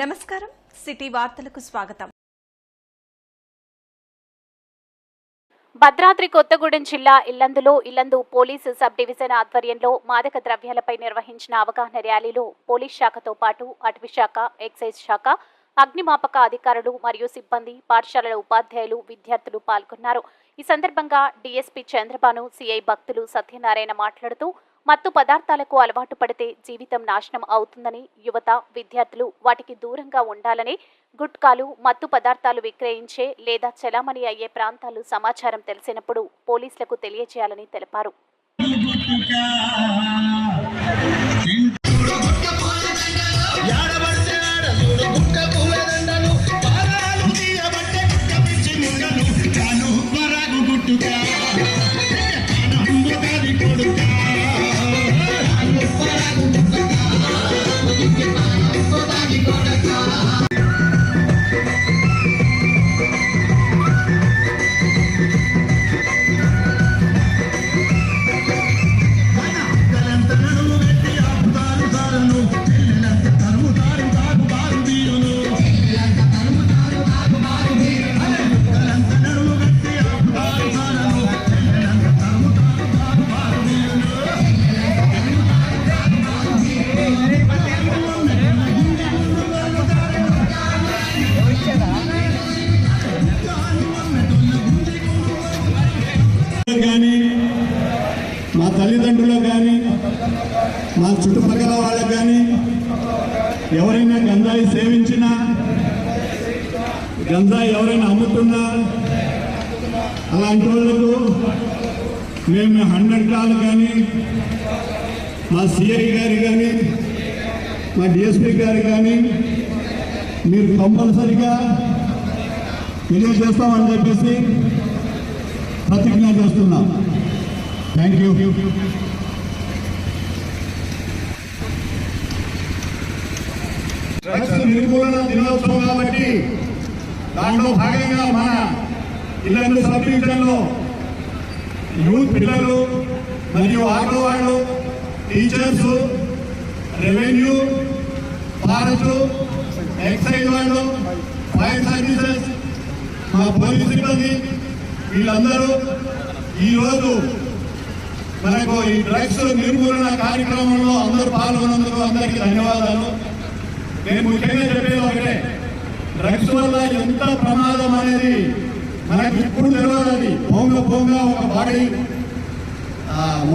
నమస్కారం. సిటీ వార్తలకు స్వాగతం. భద్రాద్రి కొత్తగూడెం జిల్లా ఇల్లందులో ఇల్లందు పోలీసు సబ్ డివిజన్ ఆధ్వర్యంలో మాదక ద్రవ్యాలపై నిర్వహించిన అవగాహన ర్యాలీలో పోలీస్ శాఖతో పాటు అటవీ శాఖ ఎక్సైజ్ శాఖ అగ్నిమాపక అధికారులు మరియు సిబ్బంది పాఠశాలల ఉపాధ్యాయులు విద్యార్థులు పాల్గొన్నారు. ఈ సందర్భంగా డీఎస్పీ చంద్రబాను సిఐ భక్తులు సత్యనారాయణ మాట్లాడుతూ మత్తు పదార్థాలకు అలవాటు పడితే జీవితం నాశనం అవుతుందని యువత విద్యార్థులు వాటికి దూరంగా ఉండాలని గుట్కాలు మత్తు పదార్థాలు విక్రయించే లేదా చలామణి అయ్యే ప్రాంతాలు సమాచారం తెలిసినప్పుడు పోలీసులకు తెలియజేయాలని తెలిపారు. తల్లిదండ్రులకు కానీ మా చుట్టుపక్కల వాళ్ళకు కానీ ఎవరైనా గంజాయి సేవించినా గంజాయి ఎవరైనా అమ్ముతున్నా అలాంటి వాళ్ళకు మేము హండ్రెడ్ కాల్ కానీ మా సిఐ గారు కానీ మా డిఎస్పీ గారు కానీ మీరు కంపల్సరిగా తెలియజేస్తామని చెప్పేసి ప్రతిజ్ఞ చేస్తున్నాం. థ్యాంక్ యూ డ్రగ్స్ నిర్మూలన దినోత్సవం కాబట్టి దాంట్లో భాగంగా మన ఇళ్ళను సబ్ యూత్ పిల్లలు మరియు ఆటో వాళ్ళు టీచర్స్ రెవెన్యూ ఫారెస్ట్ ఎక్సైజ్ వాళ్ళు ఫైర్ సర్వీసెస్ మా పోలీస్ సిబ్బంది వీళ్ళందరూ ఈరోజు మనకు ఈ డ్రగ్స్ నిర్మూలన కార్యక్రమంలో అందరూ పాల్గొన్నందుకు అందరికీ ధన్యవాదాలు. నేను ముఖ్యంగా చెప్పేది ఒకటే డ్రగ్స్ వల్ల ఎంత ప్రమాదం అనేది మనకి ఇప్పుడు తెలియదు అది పొంగ పొంగ ఒక బాడీ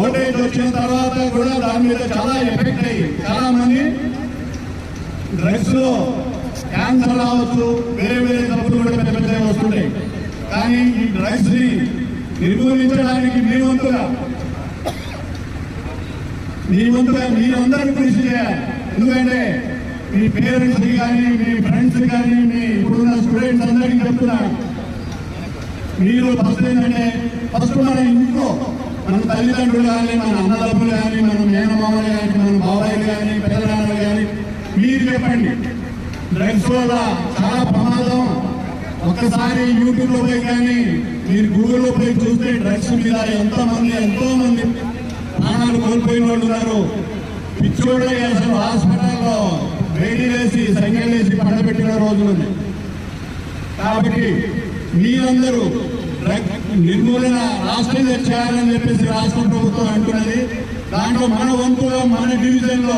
ఓటేజ్ వచ్చిన తర్వాత కూడా దాని మీద చాలా ఎఫెక్ట్ అయ్యి చాలా మంది డ్రగ్స్లో క్యాన్సర్ రావచ్చు వేరే వేరే జబ్బులు కూడా పెద్ద పెద్దగా వస్తుంటాయి. కానీ ఈ డ్రగ్స్ని నిర్మూలించడానికి మీ వంతుగా నీ ముందు మీరందరూ కృషి చేయాలి. ఎందుకంటే మీ పేరెంట్స్ కానీ మీ ఫ్రెండ్స్ కానీ మీ ఇప్పుడున్న స్టూడెంట్స్ అందరికీ చెప్తున్నా. మీరు ఫస్ట్ ఏంటంటే ఫస్ట్ మన ఇంట్లో మన తల్లిదండ్రులు కానీ మన అన్నదమ్ములు కానీ మన మేనమామలు కానీ మన బాబాయిలు కానీ పెద్దనాన్నలు కానీ మీరు చెప్పండి. డ్రగ్స్ వల్ల చాలా ప్రమాదం. ఒక్కసారి యూట్యూబ్లో పోయి కానీ మీరు గూగుల్లో పోయి చూస్తే డ్రగ్స్ మీద ఎంతోమంది ఎంతోమంది ఎంతో మంది ప్రాణాలు కోల్పోయిన వాళ్ళు ఉన్నారు. పిచ్చోడే అసలు హాస్పిటల్లో రైలు వేసి సంఖ్యలు వేసి పండబెట్టిన రోజులు ఉన్నాయి. కాబట్టి మీరందరూ నిర్మూలన రాష్ట్రం చేయాలని చెప్పేసి రాష్ట్ర ప్రభుత్వం అంటున్నది. దాంట్లో మన వంతులో మన డివిజన్లో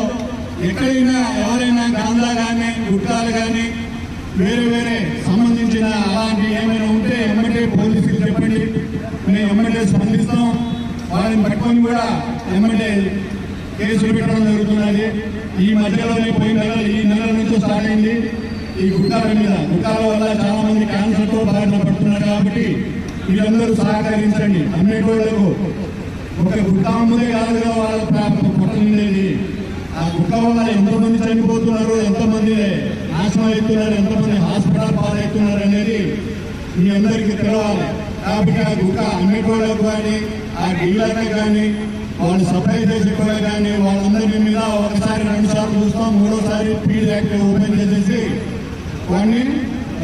ఎక్కడైనా ఎవరైనా గాంధా కానీ గుట్టాలు కానీ వేరే వేరే సంబంధించిన అలాంటి ఏమైనా ఉంటే ఎమ్మెల్యే పోలీసులు చెప్పండి. మేము ఎమ్మెల్యే స్పందిస్తాం. వాళ్ళని పట్టుకొని కూడా ఎమ్మటే కేసులు పెట్టడం జరుగుతున్నది. ఈ మధ్యలోనే పోయిన నెల ఈ నెల నుంచి స్టార్ట్ అయింది. ఈ గుట్టాల మీద గుట్టాల వల్ల చాలా మంది క్యాన్సర్తో బాధలు పడుతున్నారు కాబట్టి వీళ్ళందరూ సహకరించండి. అమ్మేటోళ్ళకు ఒక గుట్ట అమ్ముదే కాదు వాళ్ళ ప్రా- ఆ గుట్ట వల్ల ఎంతమంది చనిపోతున్నారు ఎంతమంది నాశనం అవుతున్నారు ఎంతమంది హాస్పిటల్ పాలవుతున్నారు అనేది మీ అందరికీ తెలవాలి. కాబట్టి ఆ గుట్ట అమ్మేటోళ్ళకు కానీ ఆ డీలర్లే కానీ వాళ్ళు సప్లై చేసే కూడా కానీ వాళ్ళందరి మీద ఒకసారి రెండు సార్లు చూస్తాం మూడోసారి ఫీడ్ యాక్ట్ ఓపెన్ చేసేసి వాడిని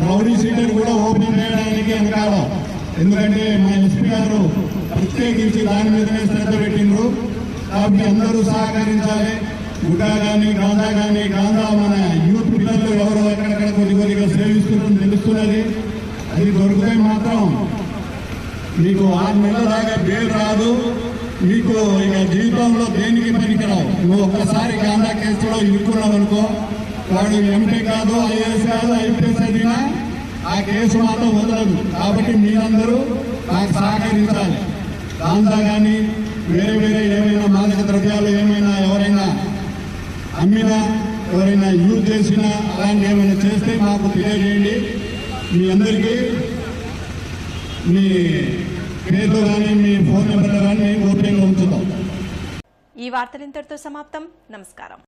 రౌడీ సీటర్ కూడా ఓపెన్ చేయడానికి వెనకాలం. ఎందుకంటే మా ఎస్పీ గారు ప్రత్యేకించి దాని మీదనే శ్రద్ధ పెట్టిండ్రు. కాబట్టి అందరూ సహకరించాలి. గుటా కానీ గాంధా కానీ గాంధా మన యూత్ పిల్లలు ఎవరు చేస్తున్నది అది దొరికితే మాత్రం మీకు ఆరు నెలల దాకా రాదు. మీకు ఇక జీవితంలో దేనికి పనికిరావు? నువ్వు ఒక్కసారి గాంధా కేసులో ఇరుక్కున్నావు అనుకో. వాడు ఎంపీ కాదు ఐఏఎస్ కాదు ఐపీఎస్ అయినా ఆ కేసు మాత్రం వదలదు. కాబట్టి మీరందరూ నాకు సహకరించాలి. గాంధా కానీ వేరే వేరే ఏమైనా మాదక ద్రవ్యాలు ఏమైనా ఎవరైనా అమ్మినా ఎవరైనా యూజ్ చేసినా అలాంటి ఏమైనా చేస్తే మాకు తెలియజేయండి. మీ అందరికీ మీ పేర్లు కానీ మీ ఫోన్ నెంబర్లు కానీ ఓపెన్ ఉంచుతాం. ఈ వార్తలు ఇంతటితో సమాప్తం. నమస్కారం.